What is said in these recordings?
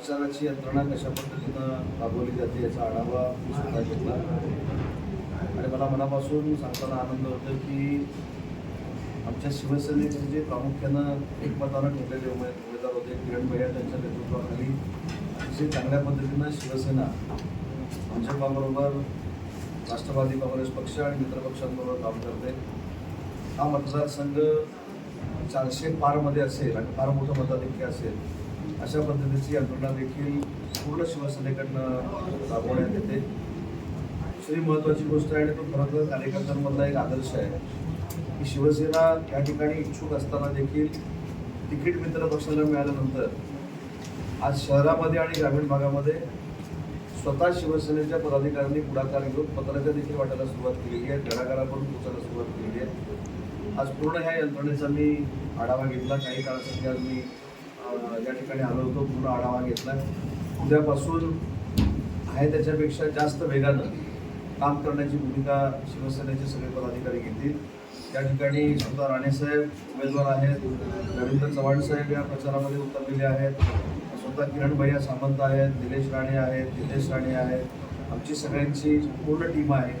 प्रचाराची यंत्रणा कशा पद्धतीनं राबवली जाते याचा आढावा मी स्वतः घेतला. आणि मला मनापासून सांगताना आनंद होतो की आमच्या शिवसेनेचे जे प्रामुख्यानं एकमतानं ठरलेले उमेद उमेदवार होते किरण भैया त्यांच्या नेतृत्वाखाली अतिशय चांगल्या पद्धतीनं शिवसेना भाजपाबरोबर राष्ट्रवादी काँग्रेस पक्ष आणि मित्रपक्षांबरोबर काम करते. हा मतदारसंघ चारशे पारमध्ये असेल आणि फार मोठं मताधिक्य असेल. अशा पद्धतीची यंत्रणा देखील पूर्ण शिवसेनेकडनं राबवण्यात येते. दुसरी महत्त्वाची गोष्ट आहे आणि तो खरं तर कार्यकर्त्यांमधला एक आदर्श आहे की शिवसेना या ठिकाणी इच्छुक असताना देखील तिकीट मित्र पक्षाला मिळाल्यानंतर आज शहरामध्ये आणि ग्रामीण भागामध्ये स्वतः शिवसेनेच्या पदाधिकाऱ्यांनी पुढाकार घेऊन पत्राच्या देखील वाटायला सुरुवात केलेली आहे घराघरापर्यंत पोचायला सुरुवात केलेली आहे. आज पूर्ण ह्या यंत्रणेचा मी आढावा घेतला काही काळासाठी आज मी या ठिकाणी आलो होतो पूर्ण आढावा घेतला उद्यापासून आहे त्याच्यापेक्षा जास्त वेगानं काम करण्याची भूमिका शिवसेनेचे सगळे पदाधिकारी घेतील. त्या ठिकाणी स्वतः राणेसाहेब उमेदवार आहेत. रवींद्र चव्हाण साहेब या प्रचारामध्ये उतरलेले आहेत. स्वतः किरण भैया सामंत आहेत निलेश राणे आहेत नितेश राणे आहेत. आमची सगळ्यांची पूर्ण टीम आहे.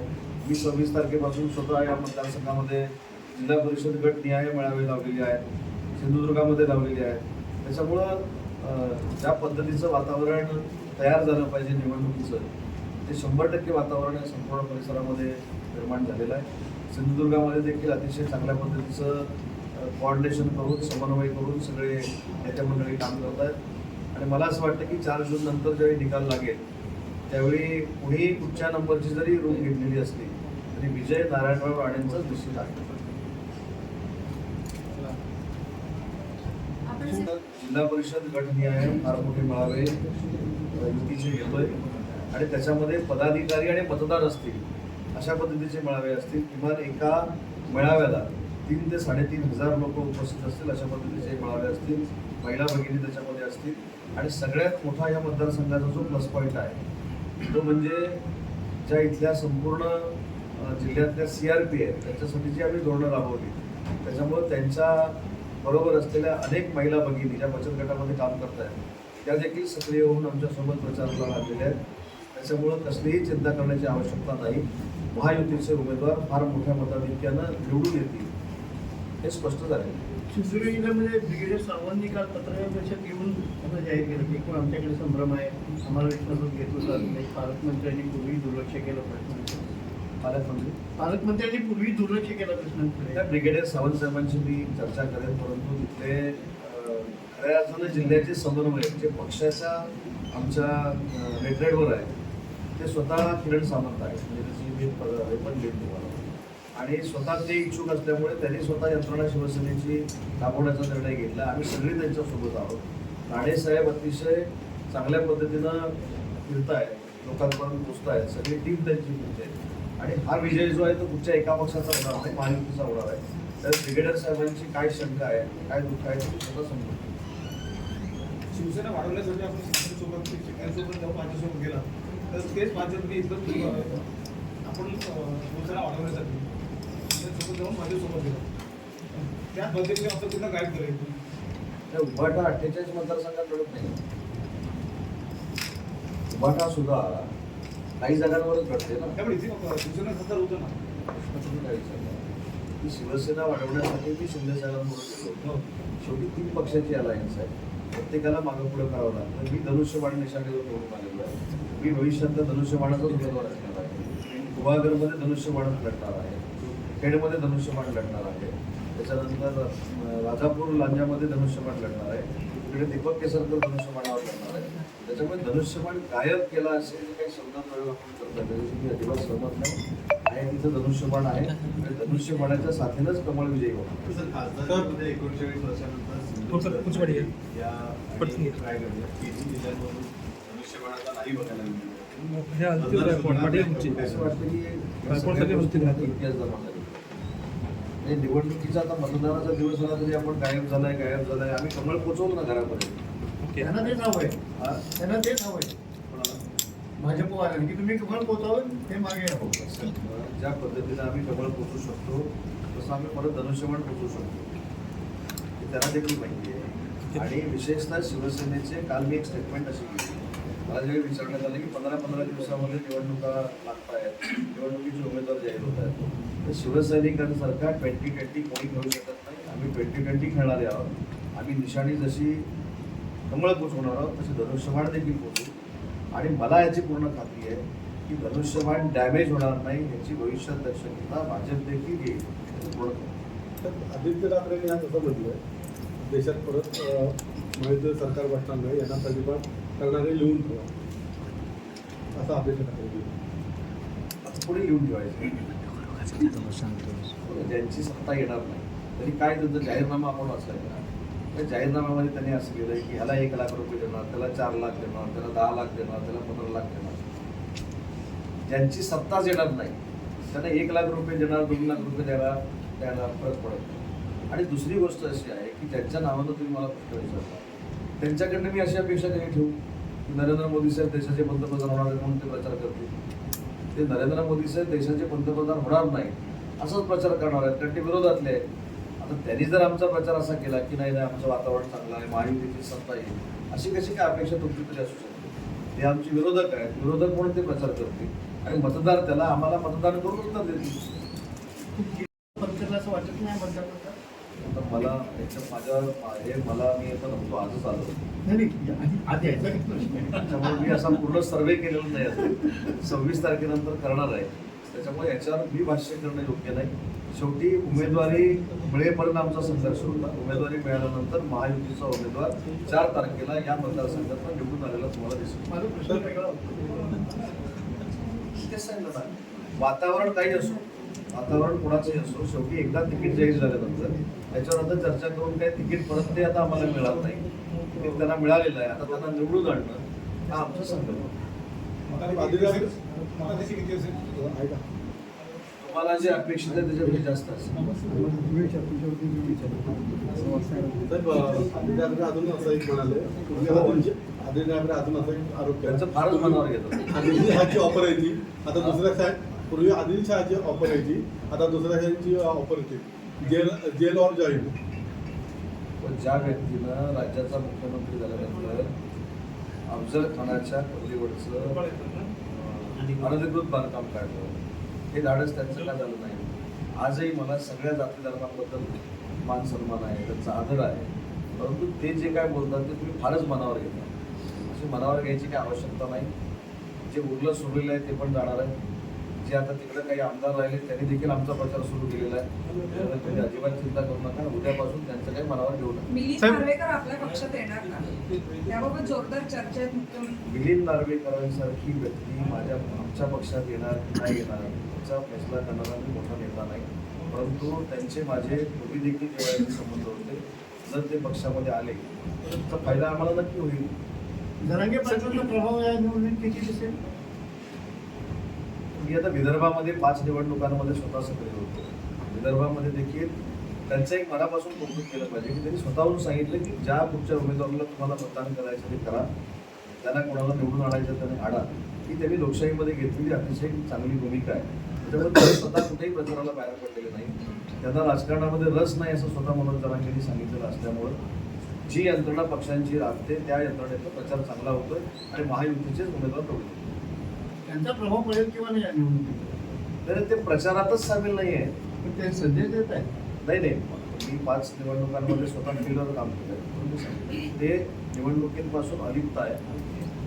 मी सव्वीस तारखेपासून स्वतः या मतदारसंघामध्ये जिल्हा परिषद गट मेळावे लावलेले आहेत. सिंधुदुर्गामध्ये लावलेले आहेत. त्याच्यामुळं त्या ज्या पद्धतीचं वातावरण तयार झालं पाहिजे निवडणुकीचं ते शंभर टक्के वातावरण या संपूर्ण परिसरामध्ये निर्माण झालेलं आहे. सिंधुदुर्गामध्ये देखील अतिशय चांगल्या पद्धतीचं कॉर्डिनेशन करून समन्वय करून सगळे याच्या मंडळी काम करत आहेत. आणि मला असं वाटतं की चार जून नंतर ज्यावेळी निकाल लागेल त्यावेळी कुणी कुठच्या नंबरची जरी रूम घेतलेली असली तरी विजय नारायणराव राणेंचाच निश्चित आहे आपण जे- जिल्हा परिषद गटनिहाय फार मोठे मेळावे युतीचे घेतोय. आणि त्याच्यामध्ये पदाधिकारी आणि मतदार असतील अशा पद्धतीचे मेळावे असतील किमान एका मेळाव्याला तीन ते साडेतीन हजार लोक उपस्थित असतील अशा पद्धतीचे मेळावे असतील महिला भगिनी त्याच्यामध्ये असतील. आणि सगळ्यात मोठा या मतदारसंघाचा जो प्लस पॉईंट आहे तो म्हणजे ज्या इथल्या संपूर्ण जिल्ह्यातल्या सी आर पी आहेत त्यांच्यासाठी जी आम्ही धोरणं राबवली त्याच्यामुळं त्यांच्या बरोबर असलेल्या अनेक महिला भगिनी ज्या बचत गटामध्ये काम करत आहेत त्या देखील सक्रिय होऊन आमच्यासोबत प्रचाराला लागलेल्या आहेत. त्याच्यामुळं कसलीही चिंता करण्याची आवश्यकता नाही. महायुतीचे उमेदवार फार मोठ्या मताधिक्यानं निवडून येतील हे स्पष्ट झाले. सिंधुदुर्ग जिल्ह्यामध्ये ब्रिगेडियर सावंतनी काल पत्रकार परिषद घेऊन असं जाहीर केलं की एकूण आमच्याकडे संभ्रम आहे. आम्हाला विश्वासात घेतलं जात नाही. पालकमंत्र्यांनी पूर्वी दुर्लक्ष केलं प्रश्न. पालकमंत्री. पालकमंत्र्यांनी पूर्वी दुर्लक्ष केलं प्रश्नांकडे. त्या ब्रिगेडियर सावंत साहेबांची मी चर्चा करेन परंतु तिथले खऱ्या अर्थानं जिल्ह्याचे समन्वय जे पक्षाच्या आमच्या रेटरेडवर आहे ते स्वतः किरण सामंत आहेत. म्हणजे त्याची मी पण लिहित तुम्हाला आणि स्वतः ते इच्छुक असल्यामुळे त्यांनी स्वतः यंत्रणा शिवसेनेची राबवण्याचा निर्णय घेतला. आम्ही सगळे त्यांच्यासोबत आहोत. राणे साहेब अतिशय चांगल्या पद्धतीनं फिरतायत लोकांपर्यंत पोचतायत. सगळी टीम त्यांची फिरते आणि हा विजय जो आहे तो कुठच्या एका पक्षाचा होणार नाही महायुतीचा होणार आहे. तर ब्रिगेडियर साहेबांची काय शंका आहे काय दुःख आहे स्वतः समजून शिवसेना वाढवण्यासाठी आपण शिवसेनेसोबत शिवसेनेसोबत जेव्हा भाजपसोबत गेला. तर तेच भाजपने इथं तुम्ही आपण शिवसेना वाढवण्यासाठी शिवसेनेसोबत जाऊन भाजपसोबत गेला. त्याच पद्धतीने आपण पुन्हा गाईड करेल? त्या उभाटा अठ्ठेचाळीस मतदारसंघात लढत नाही. उभाटा सुद्धा काही जागांवरच घडते ना. त्यामुळे होतं ना. शिवसेना वाढवण्यासाठी मी शिंदे साहेबांबरोबर. शेवटी तीन पक्षाची अलायन्स आहे प्रत्येकाला मागं पुढे करावं लागतं. मी धनुष्यबाण निशाणीवर निवडून आलेलो आहे. मी भविष्यातल्या धनुष्यबाणाचाच उमेदवार असणार आहे. गुहागरमध्ये धनुष्यबाणच लढणार आहे. खेडमध्ये धनुष्यबाण लढणार आहे. त्याच्यानंतर राजापूर लांजामध्ये धनुष्यबाण लढणार आहे. इकडे दीपक केसरकर धनुष्यबाणावर लढणार आहे. त्याच्यामुळे धनुष्यबाण गायब केला असेल जे काही शब्दात प्रयोग आपण करतो त्याच्याशी मी अजिबात सहमत नाही. आहे तिथं धनुष्यबाण आहे. आणि धनुष्यबाणाच्या साथीनंच कमळ विजयी होणार. सर खासदारमध्ये एकोणचाळीस वर्षानंतर सिंधुदुर्ग या आणि रायगड या तिन्ही जिल्ह्यांमधून धनुष्यबाणाचा नाही बघायला मिळतो हे असं झाले? हे निवडणुकीचा आता मतदानाचा दिवस आला तरी आपण गायब झालाय गायब झालाय. आम्ही कमळ पोचवलं ना घरापर्यंत त्यांना तेच हवं आहे. हा? त्यांना तेच हवं आहे. भाजपवाल्यांनी की तुम्ही कमळ पोचावं ते मागे ज्या पद्धतीने आम्ही कमळ पोचू शकतो तसं आम्ही परत धनुष्यबाण पोचू शकतो. हे त्यांना देखील माहिती आहे. आणि विशेषतः शिवसेनेचे काल मी एक स्टेटमेंट अशी केली. मला ज्यावेळी विचारण्यात आलं की पंधरा पंधरा दिवसामध्ये निवडणुका लागत आहेत निवडणुकीचे उमेदवार जाहीर होत आहेत तर शिवसैनिकांसारखा ट्वेंटी ट्वेंटी कोणी खेळू शकत नाही. आम्ही ट्वेंटी ट्वेंटी खेळणारे आहोत. आम्ही निशाणी जशी कमळ पोचवणार आहोत तशी धनुष्यबाण देखील पोचवू आणि मला याची पूर्ण खात्री आहे की धनुष्यबाण डॅमेज होणार नाही याची भविष्यात दक्षता भाजप देखील घेईल पूर्ण. तर आदित्य ठाकरेंनी आज असं म्हटलंय देशात परत महायुतीचं सरकार बसणार नाही यांना तलिबान करणारे लिहून ठेवा. असं आदित्य ठाकरे. आता पुढे लिहून ठेवायचं? ज्यांची सत्ता येणार नाही. तरी काय त्यांचा जाहीरनामा आपण वाचलाय त्या जाहीरनाम्यामध्ये त्यांनी असं केलं की ह्याला एक लाख रुपये देणार त्याला चार लाख देणार त्याला दहा लाख देणार त्याला पंधरा लाख देणार. ज्यांची सत्ताच येणार नाही त्यांना एक लाख रुपये देणार दोन लाख रुपये देणार द्यायला फरक पडत आणि दुसरी गोष्ट अशी आहे की त्यांच्या नावानं तुम्ही मला प्रश्न विचारता त्यांच्याकडनं मी अशी अपेक्षा काही ठेवू? की नरेंद्र मोदी साहेब देशाचे पंतप्रधान होणार आहेत म्हणून ते प्रचार करतील. ते नरेंद्र मोदी साहेब देशाचे पंतप्रधान होणार नाही असाच प्रचार करणार आहेत. कारण ते विरोधातले आहेत. आता त्यांनी जर आमचा प्रचार असा केला की नाही नाही आमचं वातावरण चांगलं आहे महायुतीची सत्ता येईल अशी कशी काय अपेक्षा तुमची तरी असू शकते? ते आमचे विरोधक आहेत. विरोधक म्हणून ते प्रचार करतील. आणि मतदार त्याला आम्हाला मतदान करून उत्तर देतील. असं वाटत नाही आता? मला माझ्या हे मला मी आता नव्हतो आजच आलो नाही मी असा पूर्ण सर्वे केलेला नाही अजून सव्वीस तारखेनंतर करणार आहे. त्याच्यामुळे याच्यावर मी भाष्य करणं योग्य नाही. शेवटी उमेदवारी मिळेपर्यंत आमचा संघर्ष होता. उमेदवारी मिळाल्यानंतर महायुतीचा उमेदवार चार तारखेला या मतदारसंघात निवडून आलेला तुम्हाला दिसेल. माझा प्रश्न वेगळा होता. तेच सांगितलं ना वातावरण काही असो वातावरण कोणाचंही असो शेवटी एकदा तिकीट जाहीर झाल्यानंतर त्याच्यावर आता चर्चा करून काही तिकीट परत ते आता आम्हाला मिळालं नाही. तिकीट त्यांना मिळालेलं आहे. आता त्यांना निवडून आणणं हा आमचा संकल्प. आहे. ऐका तुम्हाला जे अपेक्षित आहे त्याच्यापेक्षा जास्त असेल. अजून असं एक म्हणाले. पूर्वी आदित्य ठाकरे अजून असं एक आरोप त्यांचं फारच मनावर घेतात. ऑफर यायची आता दुसऱ्या शाळेत पूर्वी आदिल शहाची ऑफर यायची आता दुसऱ्या शाळेची ऑफर येते जेल जेल ऑर जॉईन. पण ज्या व्यक्तीनं राज्याचा मुख्यमंत्री झाल्यानंतर अफजल खानाच्या पल्लीवरचं अनधिकृत बांधकाम काढलं? हे धाडस त्यांचं का झालं नाही? आजही मला सगळ्या जाती धर्मांबद्दल मान सन्मान आहे त्यांचा आदर आहे. परंतु ते जे काय बोलतात ते तुम्ही फारच मनावर घेता. अशी मनावर घ्यायची काही आवश्यकता नाही. जे उरलं सुरलेलं आहे ते पण जाणार आहे. जे आता तिकडे काही आमदार राहिले त्यांनी देखील आमचा प्रचार सुरू केलेला आहे. तुम्ही अजिबात चिंता करू नका. उद्यापासून त्यांचं काही मनावर घेऊ नका. मिलिंद नार्वेकर आपल्या पक्षात येणार का? त्याबाबत जोरदार चर्चा मिलिंद नार्वेकरांसारखी व्यक्ती माझ्या आमच्या पक्षात येणार की नाही येणार याचा फैसला करणारा मी मोठा नेता नाही. परंतु त्यांचे माझे पूर्वी देखील जेव्हा संबंध होते जर ते पक्षामध्ये आले तर त्याचा फायदा आम्हाला नक्की होईल. जरांगे पाटलांचा प्रभाव या निवडणुकीत किती दिसेल? मी आता विदर्भामध्ये पाच निवडणुकांमध्ये स्वतः सक्रिय होतो. विदर्भामध्ये देखील त्यांचं एक मनापासून कौतुक केलं पाहिजे की त्यांनी स्वतःहून सांगितलं की ज्या कुठच्या उमेदवाराला तुम्हाला मतदान करायचं ते करा. त्यांना कोणाला निवडून आणायचं त्यांनी आडा ही त्यांनी लोकशाहीमध्ये घेतलेली अतिशय चांगली भूमिका आहे. त्याच्यामुळे ते स्वतः कुठेही प्रचाराला बाहेर पडलेले नाही. त्यांना राजकारणामध्ये रस नाही असं स्वतः मनोज जरांगेंनी सांगितलेलं असल्यामुळं जी यंत्रणा पक्षांची राबते त्या यंत्रणेचा प्रचार चांगला होतोय आणि महायुतीचेच उमेदवार निवडून त्यांचा प्रभाव पडेल किंवा नाही या निवडणुकीत तर ते प्रचारातच सामील नाही आहे पण ते सध्या देत आहे नाही नाही. मी पाच निवडणुकांमध्ये स्वतः फील्डवर काम केलं ते निवडणुकीपासून अलिप्त आहे.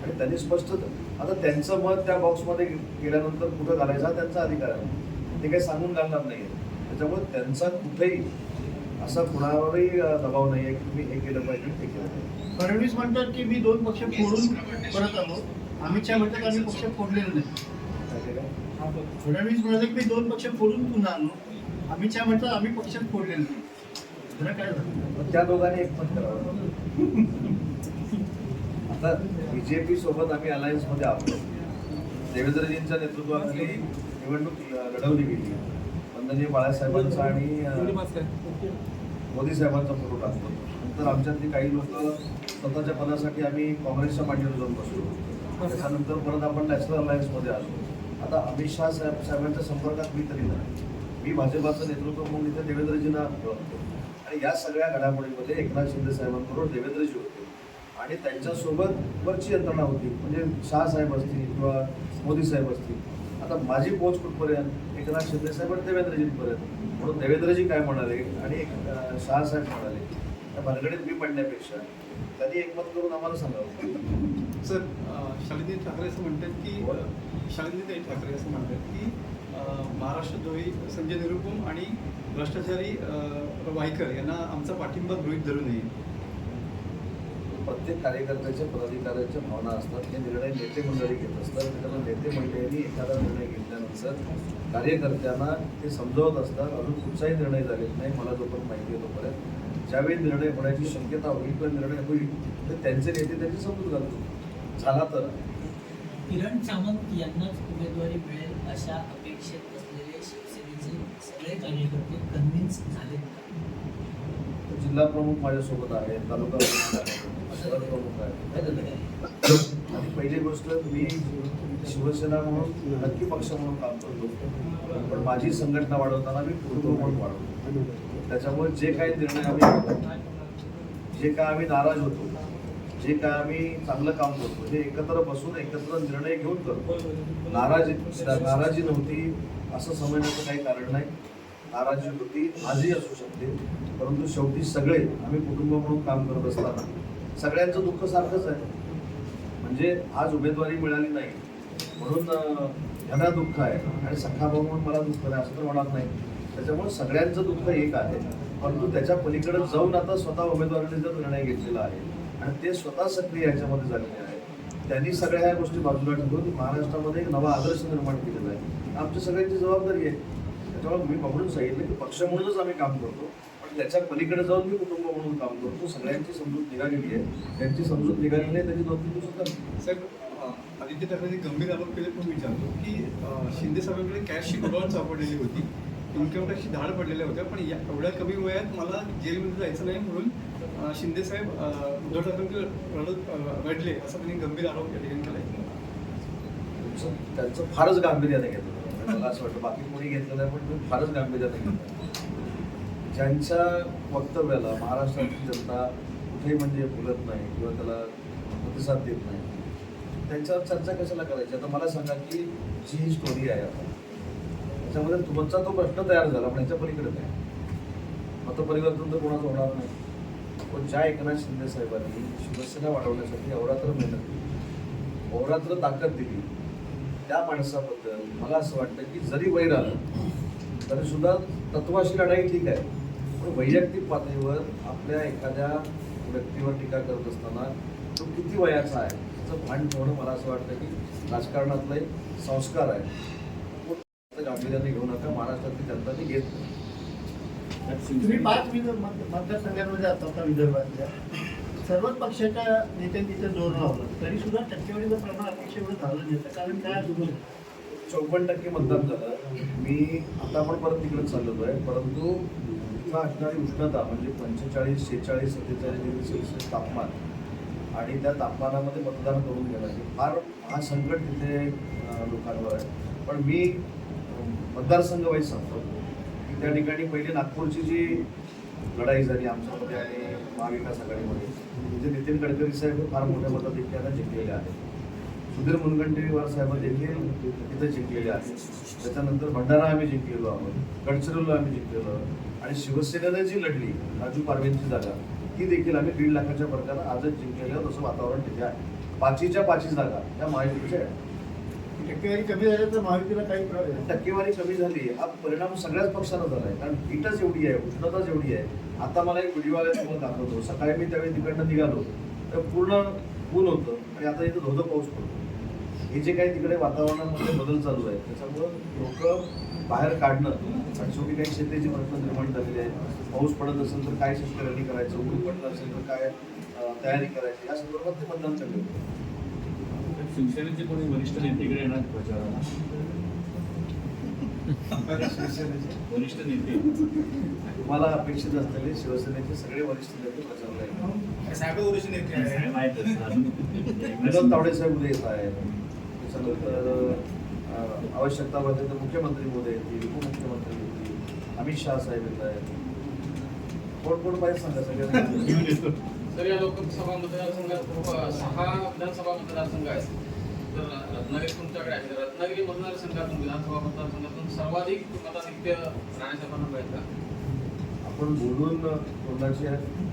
आणि त्यांनी स्पष्ट आता त्यांचं मत त्या बॉक्समध्ये गेल्यानंतर कुठं घालायचा हा त्यांचा अधिकार आहे. ते काही सांगून घालणार नाही त्याच्यामुळे त्यांचा कुठेही असा कुणावरही दबाव नाही आहे की तुम्ही हे केलं पाहिजे ते केलं पाहिजे. फडणवीस म्हणतात की मी दोन पक्ष फोडून परत आलो. अमित शहा म्हणतात आम्ही पक्ष फोडलेले नाही. का? फडणवीस म्हणाले की मी दोन पक्ष फोडून पुन्हा आलो अमित शहा म्हणतात आम्ही पक्ष फोडलेले नाही. जरा काय झालं? त्या दोघांनी एकमत करावं. आता बीजेपी सोबत आम्ही अलायन्समध्ये आहोत. देवेंद्रजींच्या नेतृत्वाखाली निवडणूक लढवली गेली. वंदनीय बाळासाहेबांचा आणि मोदी साहेबांचा फोटो टाकतो. नंतर आमच्यातली काही लोक स्वतःच्या पदासाठी आम्ही काँग्रेसच्या मांडीवर जाऊन बसलो. त्याच्यानंतर परत आपण नॅशनल अलायन्समध्ये आलो. आता अमित शहा साहेब साहेबांच्या संपर्कात मी तरी नाही. मी भाजपाचं नेतृत्व म्हणून इथे देवेंद्रजींना ओळखतो आणि या सगळ्या घडामोडीमध्ये एकनाथ शिंदे साहेबांबरोबर देवेंद्रजी होते. आणि त्यांच्यासोबत वरची यंत्रणा होती. म्हणजे शहासाहेब असतील किंवा मोदी साहेब असतील. आता माझी पोच कुठपर्यंत? एकनाथ शिंदे साहेब आणि देवेंद्रजींपर्यंत. म्हणून देवेंद्रजी काय म्हणाले? आणि एक शाह शहासाहेब म्हणाले त्या भानगडीत मी पडण्यापेक्षा त्यांनी एकमत करून आम्हाला सांगावं? सर शालिनी ठाकरे असं म्हणतात की अ, शालिनी ठाकरे असं म्हणतात की महाराष्ट्र द्रोही संजय निरुपम आणि भ्रष्टाचारी अ, वायकर यांना आमचा पाठिंबा गृहित धरू नये. प्रत्येक कार्यकर्त्याच्या पदाधिकाऱ्याच्या भावना असतात. हे निर्णय नेते मंडळी घेत असतात. त्याला नेते मंडळींनी एखादा निर्णय घेतल्यानंतर कार्यकर्त्यांना ते समजावत असतात. अजून कुठचाही निर्णय झालेला नाही. मला जोपर्यंत माहिती आहे तोपर्यंत. ज्यावेळी निर्णय होण्याची शक्यता होईल किंवा निर्णय होईल तर त्यांचे नेते त्यांची समजून घालतो झाला तर? किरण सामंत यांनाच उमेदवारी मिळेल अशा अपेक्षेत असलेले शिवसेनेचे सगळे कार्यकर्ते कन्व्हिन्स झालेत का? जिल्हा प्रमुख माझ्यासोबत आहे तालुका प्रमुख आहे? आणि पहिली गोष्ट मी शिवसेना म्हणून नक्की पक्ष म्हणून काम करतो. पण माझी संघटना वाढवताना मी कुटुंब म्हणून वाढवतो. त्याच्यामुळे जे काही निर्णय आम्ही जे काय आम्ही नाराज होतो जे काय आम्ही चांगलं काम करतो हे एकत्र बसून एकत्र निर्णय घेऊन करतो. नाराजी नाराजी नव्हती असं समजण्याचं काही कारण नाही. नाराजी होती आजही असू शकते. परंतु शेवटी सगळे आम्ही कुटुंब म्हणून काम करत असताना सगळ्यांचं दुःख सारखंच आहे. म्हणजे आज उमेदवारी मिळाली नाही. म्हणून ह्याला यांना दुःख आहे. आणि सखा भाऊ म्हणून मला दुःख नाही असं तर होणार नाही. त्याच्यामुळे सगळ्यांचं दुःख एक आहे. परंतु त्याच्या पलीकडे जाऊन आता स्वतः उमेदवारांनी जर निर्णय घेतलेला आहे आणि ते स्वतः सक्रिय याच्यामध्ये झालेले आहे त्यांनी सगळ्या ह्या गोष्टी बाजूला ठेवून महाराष्ट्रामध्ये एक नवा आदर्श निर्माण केलेला आहे. आमची सगळ्यांची जबाबदारी आहे. त्याच्यामुळे मी पकडून सांगितलं की पक्ष म्हणूनच आम्ही काम करतो. पण त्याच्या पलीकडे जाऊन मी कुटुंब म्हणून काम करतो. सगळ्यांची समजूत निघालेली आहे. त्यांची समजूत निघालेली नाही त्याची दोन तीन दिवसात करतो. साहेब आदित्य ठाकरेंनी गंभीर आरोप केले पण विचारतो की शिंदे साहेबांकडे कॅशची उडवाण सापडलेली होती. इन्कम धाड पडलेल्या होत्या पण या एवढ्या कमी वयात मला जेलमध्ये जायचं नाही म्हणून शिंदेसाहेब शिंदे साहेब रडत रडले असा त्यांनी गंभीर आरोप केला त्यांचं फारच गांभीर्याने घेतलं मला असं वाटतं बाकी कोणी घेतलं नाही पण तुम्ही फारच गांभीर्याने घेतलं. ज्यांच्या वक्तव्याला महाराष्ट्राची जनता कुठेही म्हणजे बोलत नाही किंवा त्याला प्रतिसाद देत नाही त्यांच्यावर चर्चा कशाला करायची? आता मला सांगा की जी ही स्टोरी आहे आता त्याच्यामध्ये तुमचा तो प्रश्न तयार झाला पण याच्या पलीकडे काय? मतपरिवर्तन तर कोणाचं होणार नाही. पण ज्या एकनाथ शिंदे साहेबांनी शिवसेना वाढवण्यासाठी अवरात्र मेहनत केली अवरात्र ताकद दिली त्या माणसाबद्दल मला असं वाटतं की जरी वैर आलं तरी सुद्धा तत्वाशी लढाई ठीक आहे. पण वैयक्तिक पातळीवर आपल्या एखाद्या व्यक्तीवर टीका करत असताना तो किती वयाचा आहे त्याचं भान ठेवणं मला असं वाटतं की राजकारणातला एक संस्कार आहे. गांभीर्याने घेऊ नका महाराष्ट्रातली जनता ती घेत नाही. तुम्ही पाच मतदारसंघांमध्ये आता आता विदर्भातल्या. सर्वच पक्षाच्या नेत्यांनी तिथे जोर लावलं. तरी सुद्धा टक्केवारीचं प्रमाण अपेक्षा एवढं झालं नाही कारण काय चौपन्न टक्के मतदान झालं. मी आता पण परत तिकडेच चाललेलो आहे परंतु इथं असणारी उष्णता म्हणजे पंचेचाळीस शेहेचाळीस सत्तेचाळीस डिग्री सेल्सिअस तापमान आणि त्या तापमानामध्ये मतदान करून घेणं हे फार हा संकट तिथे लोकांवर आहे. पण मी मतदारसंघ वाईज सांगतो. की त्या ठिकाणी पहिली नागपूरची जी लढाई झाली आमच्यामध्ये आणि महाविकास आघाडीमध्ये तिथे नितीन गडकरी साहेब हे फार मोठ्या मताधिक्यानं जिंकलेले आहेत. सुधीर मुनगंटीवार साहेब देखील तिथे जिंकलेले आहेत. त्याच्यानंतर भंडारा आम्ही जिंकलेलो आहोत गडचिरोलीला आम्ही जिंकलेलो आहोत आणि शिवसेनेने जी लढली राजू पारवेंची जागा ती देखील आम्ही दीड लाखाच्या फरकानं आजच जिंकलेलं आहोत. असं वातावरण तिथे आहे. पाचीच्या पाचीच जागा त्या महायुतीच्या आहेत. टक्केवारी कमी झाली तर महायुतीला काही प्रॉब्लेम टक्केवारी कमी झाली. हा परिणाम सगळ्याच पक्षांना झाला आहे कारण हीटच एवढी आहे उष्णताच एवढी आहे. आता मला एक व्हिडिओ आला तुम्हाला दाखवतो. सकाळी मी त्यावेळी तिकडनं निघालो. तर पूर्ण ऊन होतं आणि आता इथं धोधं पाऊस पडतो. हे जे काही तिकडे वातावरणामध्ये बदल चालू आहे त्याच्यामुळं लोक बाहेर काढणं आणि शेवटी काही शेतीचे प्रश्न निर्माण झालेले आहेत पाऊस पडत असेल तर काय शेतकऱ्यांनी करायचं ऊन पडलं असेल तर काय तयारी करायची या संदर्भात ते मतदान चालू होतं शिवसेनेचे कोणी वरिष्ठ नेते इकडे येणार प्रचाराला? वरिष्ठ नेते. तुम्हाला अपेक्षित असलेले शिवसेनेचे सगळे वरिष्ठ नेते प्रचारला साहेब वरिष्ठ नेते माहीत विनोद तावडे साहेब उद्या येत आहेत. त्याच्यानंतर आवश्यकता वाटते तर मुख्यमंत्री मोदी येतील उपमुख्यमंत्री येतील अमित शहा साहेब येत आहेत. कोण कोण पाहिजे सांगा सगळ्यांना? तर या लोकसभा मतदारसंघात सहा विधानसभा मतदारसंघ आहेत. तर रत्नागिरी तुमच्याकडे आहे तर रत्नागिरी मतदारसंघातून विधानसभा मतदारसंघातून सर्वाधिक मताधिक्य राणेसाहेबांना मिळेल का आपण बोलून तोंडाची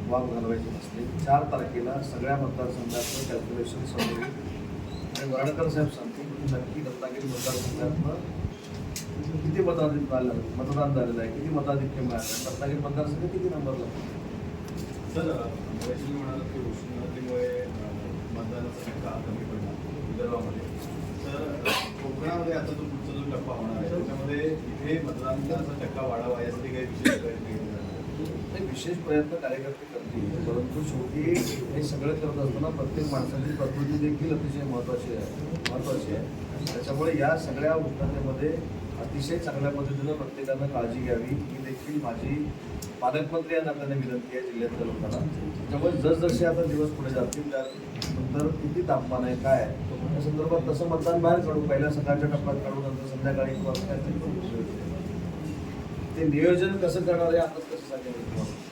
वाद घालवायची नसते. चार तारखेला सगळ्या मतदारसंघातलं कॅल्क्युलेशन समोर येईल. आणि वाडकर साहेब सांगतील नक्की रत्नागिरी मतदारसंघातनं किती मताधिक झालं मतदान झालेलं आहे किती मताधिक्य मिळालं रत्नागिरी मतदारसंघ किती नंबरला सर मगाशी तुम्ही म्हणालात की उष्णतेमुळे अं, मतदानाचा टक्का कमी पडला. संदर्भामध्ये तर कोकणामध्ये आता तो पुढचा जो टप्पा होणार आहे त्याच्यामध्ये इथे मतदानाचा टक्का वाढावा यासाठी काही विशेष प्रयत्न केले जाणार विशेष प्रयत्न कार्यकर्ते करतील परंतु शेवटी हे सगळं करत असताना प्रत्येक माणसाची प्रकृती देखील अतिशय महत्त्वाची आहे महत्त्वाची आहे. त्याच्यामुळे या सगळ्या उष्णतेमध्ये अतिशय चांगल्या पद्धतीनं प्रत्येकानं काळजी घ्यावी. ही देखील माझी पालकमंत्री या नात्याने विनंती आहे जिल्ह्यातल्या लोकांना. त्यामुळे जसजसे आता दिवस पुढे जातील त्यानंतर किती तापमान आहे काय आहे संदर्भात तसं मतदान बाहेर काढू पहिल्या सकाळच्या टप्प्यात काढू नंतर संध्याकाळी किंवा काय ते ते नियोजन कसं करणार आहे आता कसं सांगेल?